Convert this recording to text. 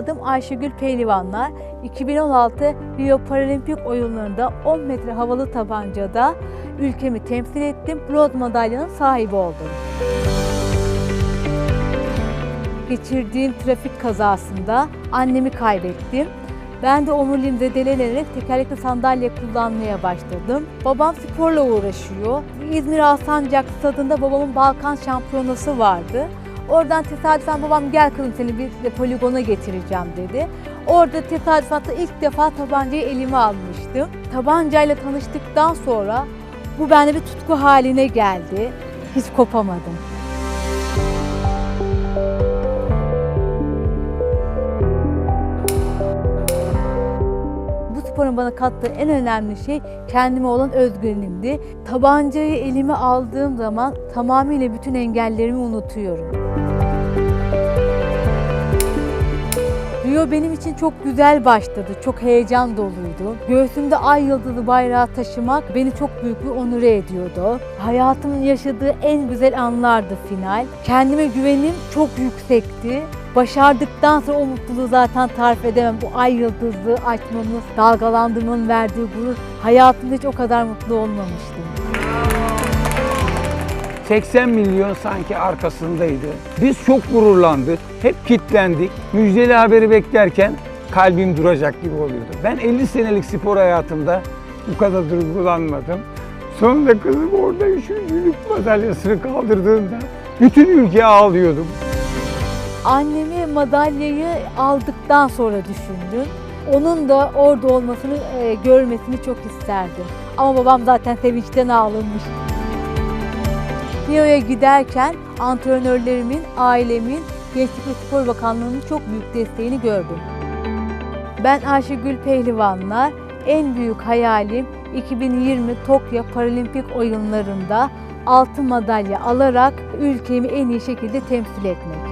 adım Ayşegül Pehlivanlar. 2016 Rio Paralimpik oyunlarında 10 metre havalı tabancada ülkemi temsil ettim. Bronz madalyanın sahibi oldum. Geçirdiğim trafik kazasında annemi kaybettim. Ben de omuriliğim zedelenerek tekerlekli sandalye kullanmaya başladım. Babam sporla uğraşıyor. İzmir Alsancak stadında babamın Balkan şampiyonası vardı. Oradan tesadüfen babam gel kızım seni bir poligona getireceğim dedi. Orada tesadüfen ilk defa tabancayı elime almıştım. Tabancayla tanıştıktan sonra bu bende bir tutku haline geldi. Hiç kopamadım. Sporun bana kattığı en önemli şey kendime olan özgüvenimdi. Tabancayı elime aldığım zaman tamamıyla bütün engellerimi unutuyorum. Rio benim için çok güzel başladı, çok heyecan doluydu. Göğsümde ay yıldızı bayrağı taşımak beni çok büyük bir onur ediyordu. Hayatımın yaşadığı en güzel anlardı final. Kendime güvenim çok yüksekti. Başardıktan sonra o mutluluğu zaten tarif edemem. Bu ay yıldızı açmamız, dalgalandırmanın verdiği gurur. Hayatımda hiç o kadar mutlu olmamıştım. 80 milyon sanki arkasındaydı. Biz çok gururlandık, hep kitlendik. Müjdeli haberi beklerken kalbim duracak gibi oluyordu. Ben 50 senelik spor hayatımda bu kadar duygulanmadım. Sonunda kızım orada üçüncülük madalyasını kaldırdığında bütün ülke ağlıyordum. Annemi madalyayı aldıktan sonra düşündüm. Onun da orada olmasını, e, görmesini çok isterdim. Ama babam zaten sevinçten ağlamış. Rio'ya giderken antrenörlerimin, ailemin, Gençlik ve Spor Bakanlığı'nın çok büyük desteğini gördüm. Ben Ayşegül Pehlivanlar. En büyük hayalim 2020 Tokyo Paralimpik oyunlarında altın madalya alarak ülkemi en iyi şekilde temsil etmek.